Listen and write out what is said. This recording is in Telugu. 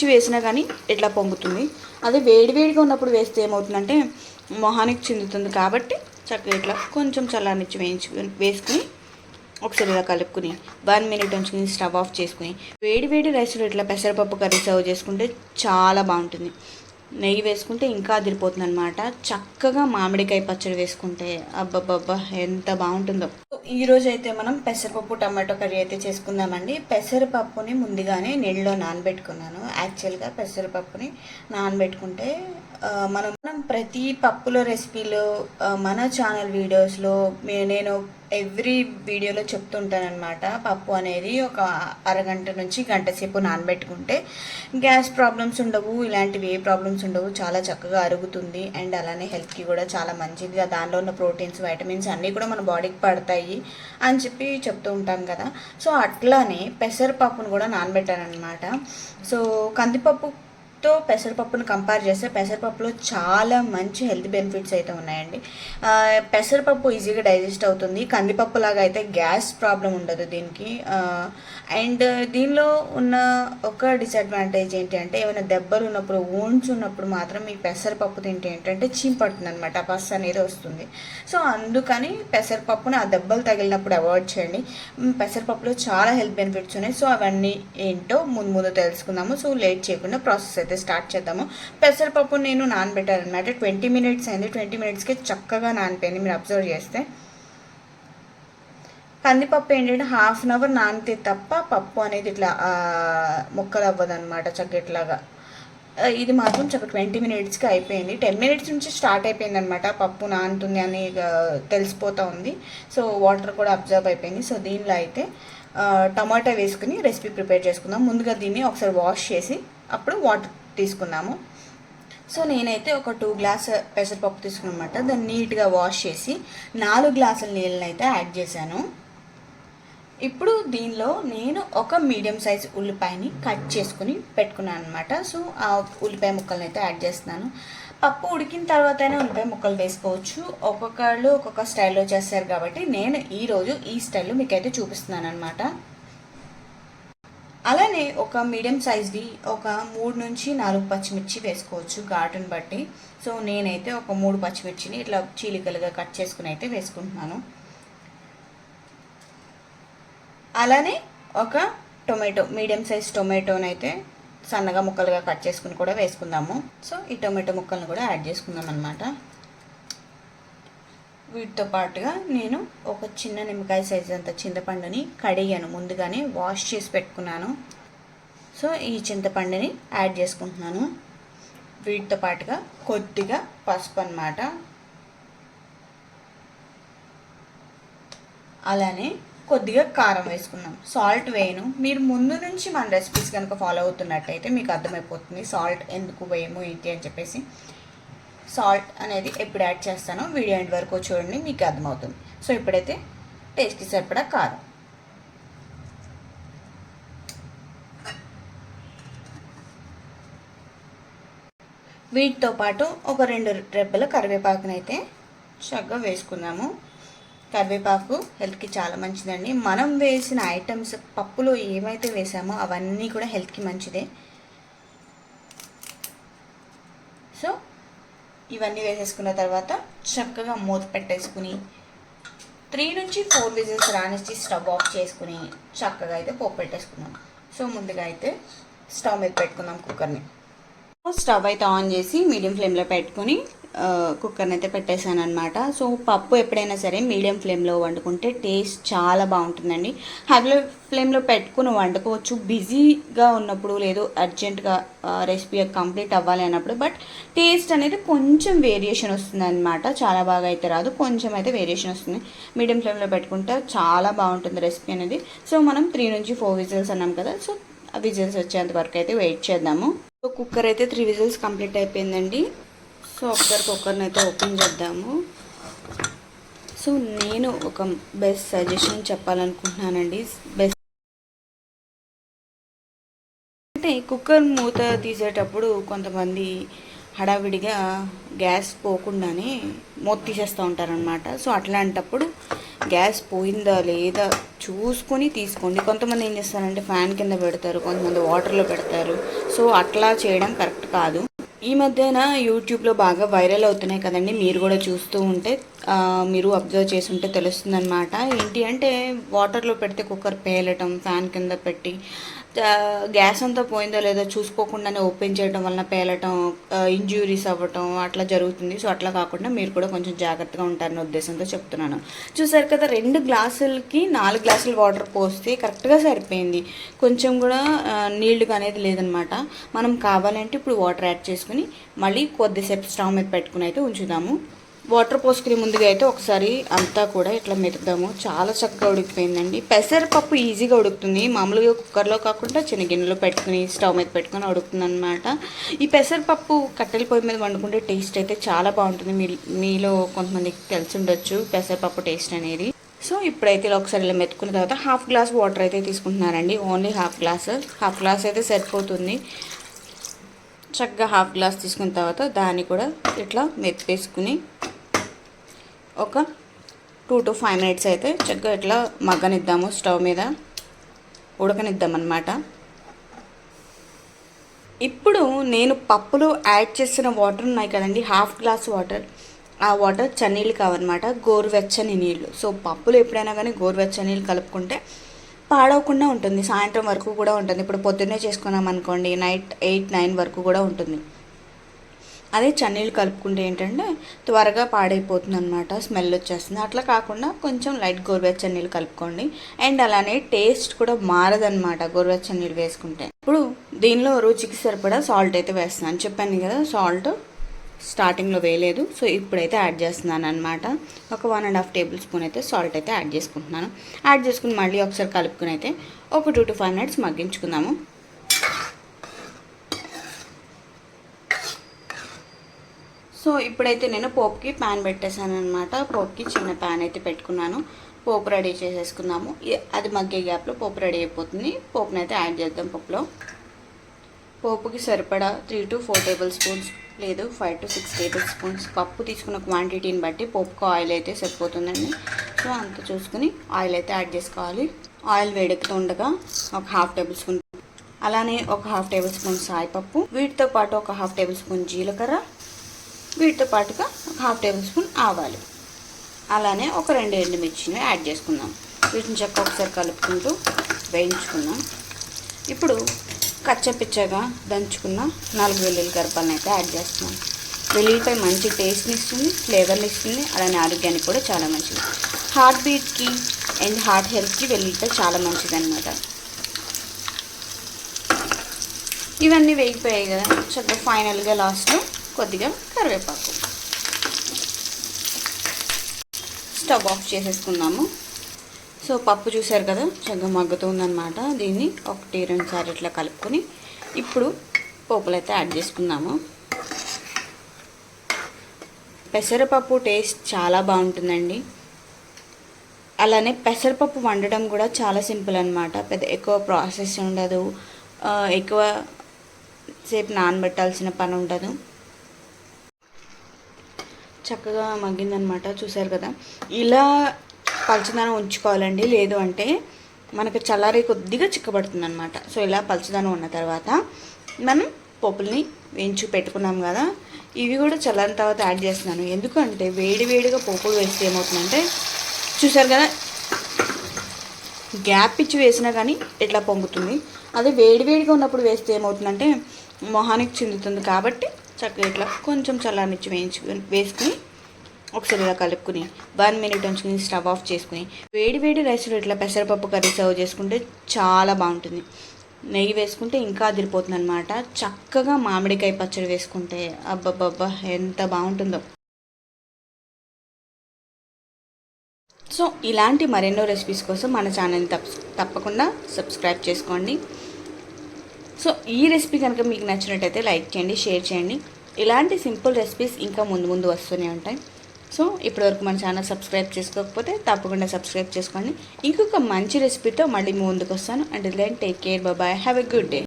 మిర్చి వేసినా కానీ ఇట్లా పొంగుతుంది? అదే వేడివేడిగా ఉన్నప్పుడు వేస్తే ఏమవుతుందంటే మొహానికి చిందుతుంది కాబట్టి చక్కగా ఇట్లా కొంచెం చల్లనిచ్చి వేయించు వేసుకుని ఒకసారి ఇలా కలుపుకుని వన్ మినిట్ ఉంచుకుని స్టవ్ ఆఫ్ చేసుకుని వేడి వేడి రైస్లో ఇట్లా పెసరపప్పు కర్రీ సర్వ్ చేసుకుంటే చాలా బాగుంటుంది. నెయ్యి వేసుకుంటే ఇంకా అదిరిపోతుంది అనమాట చక్కగా మామిడికాయ పచ్చడి వేసుకుంటే అబ్బబ్బబ్బా ఎంత బాగుంటుందో. ఈరోజు అయితే మనం పెసరపప్పు టమాటో కర్రీ అయితే చేసుకుందామండి. పెసరపప్పుని ముందుగానే నీళ్ళలో నానబెట్టుకున్నాను. యాక్చువల్గా పెసరపప్పుని నానబెట్టుకుంటే మనం మనం ప్రతి పప్పులో రెసిపీలో మన ఛానల్ వీడియోస్లో మే- నేను ఎవ్రీ వీడియోలో చెప్తుంటానమాట పప్పు అనేది ఒక అరగంట నుంచి గంట సేపు నానబెట్టుకుంటే గ్యాస్ ప్రాబ్లమ్స్ ఉండవు ఇలాంటివి ఏ ప్రాబ్లమ్స్ ఉండవు. చాలా చక్కగా అరుగుతుంది. అండ్ అలానే హెల్త్కి కూడా చాలా మంచిది. దానిలో ఉన్న ప్రోటీన్స్ వైటమిన్స్ అన్నీ కూడా మన బాడీకి పడతాయి అని చెప్పి చెప్తూ ఉంటాం కదా. సో అట్లానే పెసరపప్పును కూడా నానబెట్టానమాట సో కందిపప్పు తో పెసరపప్పును కంపేర్ చేస్తే పెసరపప్పులో చాలా మంచి హెల్త్ బెనిఫిట్స్ అయితే ఉన్నాయండి. పెసరపప్పు ఈజీగా డైజెస్ట్ అవుతుంది. కందిపప్పు లాగా అయితే గ్యాస్ ప్రాబ్లం ఉండదు దీనికి. అండ్ దీనిలో ఉన్న ఒక డిసడ్వాంటేజ్ ఏంటి అంటే ఏమైనా దెబ్బలు ఉన్నప్పుడు ఊన్స్ ఉన్నప్పుడు మాత్రం ఈ పెసరపప్పు తింటే ఏంటంటే చీంపడుతుంది అనమాట పస్ అనేది వస్తుంది. సో అందుకని పెసరపప్పుని ఆ దెబ్బలు తగిలినప్పుడు అవాయిడ్ చేయండి. పెసరపప్పులో చాలా హెల్త్ బెనిఫిట్స్ ఉన్నాయి. సో అవన్నీ ఏంటో ముందు ముందు తెలుసుకుందాము. సో లేట్ చేయకుండా ప్రాసెస్ అయితే స్టార్ట్ చేద్దాము. పెసరపప్పు నేను నానబెట్టాను అనమాట ట్వంటీ మినిట్స్ అయింది. ట్వంటీ మినిట్స్కి చక్కగా నానిపోయింది మీరు అబ్జర్వ్ చేస్తే. కందిపప్పు ఏంటంటే హాఫ్ అన్ అవర్ నానితే తప్ప పప్పు అనేది ఇట్లా ముక్కలు అవ్వదు అనమాట చక్కట్లాగా ఇది మాత్రం చక్క ట్వంటీ మినిట్స్కి అయిపోయింది. టెన్ మినిట్స్ నుంచి స్టార్ట్ అయిపోయింది అనమాట పప్పు నానుతుంది అని ఇక తెలిసిపోతూ ఉంది. సో వాటర్ కూడా అబ్జర్వ్ అయిపోయింది. సో దీనిలో అయితే టమాటా వేసుకుని రెసిపీ ప్రిపేర్ చేసుకుందాం. ముందుగా దీన్ని ఒకసారి వాష్ చేసి అప్పుడు వాటర్ తీసుకున్నాము. సో నేనైతే ఒక టూ గ్లాస్ పెసరపప్పు తీసుకున్నమాట. దాన్ని నీట్గా వాష్ చేసి నాలుగు గ్లాసుల నీళ్ళని అయితే యాడ్ చేశాను. ఇప్పుడు దీనిలో నేను ఒక మీడియం సైజ్ ఉల్లిపాయని కట్ చేసుకుని పెట్టుకున్నాను అనమాట సో ఆ ఉల్లిపాయ ముక్కలను అయితే యాడ్ చేస్తున్నాను. పప్పు ఉడికిన తర్వాత అయినా ఉల్లిపాయ ముక్కలు వేసుకోవచ్చు. ఒక్కొక్కళ్ళు ఒక్కొక్క స్టైల్లో చేస్తారు కాబట్టి నేను ఈరోజు ఈ స్టైల్లో మీకైతే చూపిస్తున్నాను అనమాట అలానే ఒక మీడియం సైజ్ది ఒక మూడు నుంచి నాలుగు పచ్చిమిర్చి వేసుకోవచ్చు ఘాటును బట్టి. సో నేనైతే ఒక మూడు పచ్చిమిర్చిని ఇట్లా చీలికలుగా కట్ చేసుకుని అయితే వేసుకుంటున్నాను. అలానే ఒక టొమాటో మీడియం సైజ్ టొమాటోని అయితే సన్నగా ముక్కలుగా కట్ చేసుకుని కూడా వేసుకుందాము. సో ఈ టొమాటో ముక్కలను కూడా యాడ్ చేసుకుందాం అనమాట వీటితో పాటుగా నేను ఒక చిన్న నిమ్మకాయ సైజ్ అంత చింతపండుని కడిగాను. ముందుగానే వాష్ చేసి పెట్టుకున్నాను. సో ఈ చింతపండుని యాడ్ చేసుకుంటున్నాను. వీటితో పాటుగా కొద్దిగా పసుపు అన్నమాట. అలానే కొద్దిగా కారం వేసుకున్నాం సాల్ట్ వేయను. మీరు ముందు నుంచి మన రెసిపీస్ కనుక ఫాలో అవుతున్నట్టయితే మీకు అర్థమైపోతుంది. సాల్ట్ ఎందుకు వేయము ఏంటి అని చెప్పేసి. సాల్ట్ అనేది ఎప్పుడు యాడ్ చేస్తానో వీడియో ఎండ్ వరకు చూడండి మీకు అర్థమవుతుంది. సో ఇప్పుడైతే టేస్ట్కి సరిపడా కారం. వీటితో పాటు ఒక రెండు రెబ్బల కరివేపాకునైతే చక్కగా వేసుకుందాము. కరివేపాకు హెల్త్కి చాలా మంచిదండి. మనం వేసిన ఐటమ్స్ పప్పులో ఏమైతే వేసామో అవన్నీ కూడా హెల్త్కి మంచిదే సో ఇవన్నీ వేసేసుకున్న తర్వాత చక్కగా మూత పెట్టేసుకుని త్రీ నుంచి ఫోర్ విజిల్స్ రానిచ్చి స్టవ్ ఆఫ్ చేసుకుని చక్కగా అయితే పోపు పెట్టేసుకున్నాం సో ముందుగా అయితే స్టవ్ మీద పెట్టుకుందాం కుక్కర్ని. స్టవ్ అయితే ఆన్ చేసి మీడియం ఫ్లేమ్లో పెట్టుకుని కుక్కర్ని అయితే పెట్టేశాను అనమాట సో పప్పు ఎప్పుడైనా సరే మీడియం ఫ్లేమ్లో వండుకుంటే టేస్ట్ చాలా బాగుంటుందండి. హై ఫ్లేమ్లో పెట్టుకుని వండుకోవచ్చు. బిజీగా ఉన్నప్పుడు లేదు అర్జెంటుగా రెసిపీ కంప్లీట్ అవ్వాలి అన్నప్పుడు. బట్ టేస్ట్ అనేది కొంచెం వేరియేషన్ వస్తుంది అనమాట చాలా బాగా అయితే రాదు. కొంచెం అయితే వేరియేషన్ వస్తుంది. మీడియం ఫ్లేమ్లో పెట్టుకుంటే చాలా బాగుంటుంది రెసిపీ అనేది. సో మనం త్రీ నుంచి ఫోర్ విజిల్స్ అన్నాం కదా. సో విజిల్స్ వచ్చేంత వరకు అయితే వెయిట్ చేద్దాము. సో కుక్కర్ అయితే త్రీ విజిల్స్ కంప్లీట్ అయిపోయిందండి. సో ఒకసారి కుక్కర్ని అయితే ఓపెన్ చేద్దాము. సో నేను ఒక బెస్ట్ సజెషన్ చెప్పాలనుకుంటున్నానండి. బెస్ట్ అంటే కుక్కర్ మూత తీసేటప్పుడు కొంతమంది హడావిడిగా గ్యాస్ పోకుండానే మూత తీసేస్తూ ఉంటారనమాట సో అట్లాంటప్పుడు గ్యాస్ పోయిందా లేదా చూసుకొని తీసుకోండి. కొంతమంది ఏం చేస్తారంటే ఫ్యాన్ కింద పెడతారు కొంతమంది వాటర్లో పెడతారు. సో అట్లా చేయడం కరెక్ట్ కాదు. ఈ మధ్యన యూట్యూబ్లో బాగా వైరల్ అవుతున్నాయి కదండి. మీరు కూడా చూస్తూ ఉంటే మీరు అబ్జర్వ్ చేసి ఉంటే తెలుస్తుందనమాట ఏంటి అంటే వాటర్లో పెడితే కుక్కర్ పేలటం ఫ్యాన్ కింద పెట్టి గ్యాస్ అంతా పోయిందో లేదో చూసుకోకుండానే ఓపెన్ చేయడం వలన పేలటం ఇంజ్యూరీస్ అవ్వటం అట్లా జరుగుతుంది. సో అట్లా కాకుండా మీరు కూడా కొంచెం జాగ్రత్తగా ఉంటారనే ఉద్దేశంతో చెప్తున్నాను. చూసారు కదా రెండు గ్లాసులకి నాలుగు గ్లాసులు వాటర్ పోస్తే కరెక్ట్గా సరిపోయింది. కొంచెం కూడా ఆ, నీళ్ళుగా అనేది లేదనమాట. మనం కావాలంటే ఇప్పుడు వాటర్ యాడ్ చేసుకుని మళ్ళీ కొద్దిసేపు స్టవ్ మీద పెట్టుకుని అయితే ఉంచుదాము. వాటర్ పోసుకునే ముందుగా అయితే ఒకసారి అంతా కూడా ఇట్లా మెరుద్దాము చాలా చక్కగా ఉడికిపోయిందండి. పెసరపప్పు ఈజీగా ఉడుకుతుంది. మామూలుగా కుక్కర్లో కాకుండా చిన్న గిన్నెలో పెట్టుకుని స్టవ్ మీద పెట్టుకుని ఉడుకుతుంది అనమాట ఈ పెసరపప్పు కట్టెల పొయ్యి మీద వండుకుంటే టేస్ట్ అయితే చాలా బాగుంటుంది. మీ మీలో కొంతమందికి తెలిసి ఉండొచ్చు పెసరపప్పు టేస్ట్ అనేది. సో ఇప్పుడైతే ఇలా ఒకసారి ఇలా మెత్తుకున్న తర్వాత హాఫ్ గ్లాస్ వాటర్ అయితే తీసుకుంటున్నారండి. Only half glass. Half glass అయితే సరిపోతుంది. చక్కగా హాఫ్ గ్లాస్ తీసుకున్న తర్వాత దాన్ని కూడా ఇట్లా మెత్తేసుకుని ఒక టూ టు ఫైవ్ మినిట్స్ అయితే చక్కగా ఇట్లా మగ్గనిద్దాము స్టవ్ మీద. ఉడకనిద్దాం అనమాట ఇప్పుడు నేను పప్పులో యాడ్ చేసిన వాటర్ ఉన్నాయి కదండి హాఫ్ గ్లాస్ వాటర్. ఆ వాటర్ చన్నీళ్ళు కావన్నమాట గోరువెచ్చని నీళ్ళు. సో పప్పులు ఎప్పుడైనా కానీ గోరువెచ్చని నీళ్ళు కలుపుకుంటే పాడవకుండా ఉంటుంది. సాయంత్రం వరకు కూడా ఉంటుంది. ఇప్పుడు పొద్దున్నే చేసుకున్నాం అనుకోండి నైట్ ఎయిట్ నైన్ వరకు కూడా ఉంటుంది. అదే చన్నీళ్ళు కలుపుకుంటే ఏంటంటే త్వరగా పాడైపోతుంది అనమాట స్మెల్ వచ్చేస్తుంది. అట్లా కాకుండా కొంచెం లైట్ గోరువెచ్చని నీళ్ళు కలుపుకోండి. అండ్ అలానే టేస్ట్ కూడా మారదనమాట గోరువెచ్చని నీళ్ళు వేసుకుంటే. ఇప్పుడు దీనిలో రుచికి సరిపడా సాల్ట్ అయితే వేస్తున్నాను. చెప్పాను కదా సాల్ట్ స్టార్టింగ్లో వేయలేదు. సో ఇప్పుడైతే యాడ్ చేస్తున్నాను అనమాట ఒక one and half tablespoon అయితే సాల్ట్ అయితే యాడ్ చేసుకుంటున్నాను. యాడ్ చేసుకుని మళ్ళీ ఒకసారి కలుపుకుని అయితే ఒక టూ టు ఫైవ్ మినిట్స్ మగ్గించుకుందాము. సో ఇప్పుడైతే నేను పోపుకి ప్యాన్ పెట్టేశాను అనమాట పోపుకి చిన్న ప్యాన్ అయితే పెట్టుకున్నాను. పోపు రెడీ చేసేసుకున్నాము అది మగ్గే గ్యాప్లో పోపు రెడీ అయిపోతుంది. పోపుని అయితే యాడ్ చేద్దాం పప్పులో. పోపుకి సరిపడా three to four tablespoons లేదు five to six tablespoons పప్పు తీసుకున్న క్వాంటిటీని బట్టి పోపుకు ఆయిల్ అయితే సరిపోతుందండి. సో అంత చూసుకుని ఆయిల్ అయితే యాడ్ చేసుకోవాలి. ఆయిల్ వేడెక్కుతూ ఉండగా ఒక హాఫ్ టేబుల్ స్పూన్ అలానే ఒక హాఫ్ టేబుల్ స్పూన్ సాయిపప్పు. వీటితో పాటు ఒక హాఫ్ టేబుల్ స్పూన్ జీలకర్ర వీటితో పాటుగా ఒక హాఫ్ టేబుల్ స్పూన్ ఆవాలు. అలానే ఒక రెండు ఎండుమిర్చిని యాడ్ చేసుకుందాం. వీటిని చక్క ఒకసారి కలుపుకుంటూ వేయించుకుందాం. ఇప్పుడు కచ్చపిచ్చగా దంచుకున్న నాలుగు వెల్లుల్లి గర్భాలను అయితే యాడ్ చేస్తున్నాం. వెల్లుల్లిపై మంచి టేస్ట్ని ఇస్తుంది ఫ్లేవర్ని ఇస్తుంది అలానే ఆరోగ్యానికి కూడా చాలా మంచిది. హార్ట్ బీట్కి అండ్ హార్ట్ హెల్త్కి వెల్లుల్లిపై చాలా మంచిది అనమాట ఇవన్నీ వేగిపోయాయి కదా చక్కగా ఫైనల్గా లాస్ట్లో కొద్దిగా కరివేపాకు. స్టవ్ ఆఫ్ చేసేసుకుందాము. సో పప్పు చూసారు కదా చక్కగా మగ్గుతుందనమాట దీన్ని ఒకటి రెండు సార్లు ఇట్లా కలుపుకొని ఇప్పుడు పోపులు అయితే యాడ్ చేసుకుందాము. పెసరపప్పు టేస్ట్ చాలా బాగుంటుందండి. అలానే పెసరపప్పు వండడం కూడా చాలా సింపుల్ అనమాట పెద్ద ఎక్కువ ప్రాసెస్ ఉండదు. ఎక్కువ సేపు నానబెట్టాల్సిన పని ఉండదు. చక్కగా మగ్గిందనమాట చూసారు కదా. ఇలా పలచదనం ఉంచుకోవాలండి. లేదు అంటే మనకు చల్లారి కొద్దిగా చిక్కబడుతుంది అనమాట సో ఇలా పలచదనం ఉన్న తర్వాత మనం పోపుల్ని వేయించి పెట్టుకున్నాం కదా. ఇవి కూడా చల్లని తర్వాత యాడ్ చేస్తున్నాను. ఎందుకంటే వేడి వేడిగా పోపులు వేస్తే ఏమవుతుందంటే చూసారు కదా గ్యాప్ ఇచ్చి వేసినా కానీ ఇట్లా పొంగుతుంది. అదే వేడి వేడిగా ఉన్నప్పుడు వేస్తే ఏమవుతుందంటే మొహానికి చిందుతుంది కాబట్టి చక్కగా ఇట్లా కొంచెం చల్లారనిచ్చి వేయించు వేసుకుని ఒకసారి ఇలా కలుపుకుని వన్ మినిట్ ఉంచుకుని స్టవ్ ఆఫ్ చేసుకుని వేడి వేడి రైస్లో ఇట్లా పెసరపప్పు కర్రీ సర్వ్ చేసుకుంటే చాలా బాగుంటుంది. నెయ్యి వేసుకుంటే ఇంకా అదిరిపోతుంది అనమాట చక్కగా మామిడికాయ పచ్చడి వేసుకుంటే అబ్బబ్బబ్బా ఎంత బాగుంటుందో. సో ఇలాంటి మరెన్నో రెసిపీస్ కోసం మన ఛానల్ని తప్ప తప్పకుండా సబ్స్క్రైబ్ చేసుకోండి. సో ఈ రెసిపీ కనుక మీకు నచ్చినట్టయితే లైక్ చేయండి షేర్ చేయండి. ఇలాంటి సింపుల్ రెసిపీస్ ఇంకా ముందు ముందు వస్తూనే ఉంటాయి. సో ఇప్పటివరకు మన ఛానల్ సబ్స్క్రైబ్ చేసుకోకపోతే తప్పకుండా సబ్స్క్రైబ్ చేసుకోండి. ఇంకొక మంచి రెసిపీతో మళ్ళీ ముందుకు వస్తాను. And then take care bye have a good day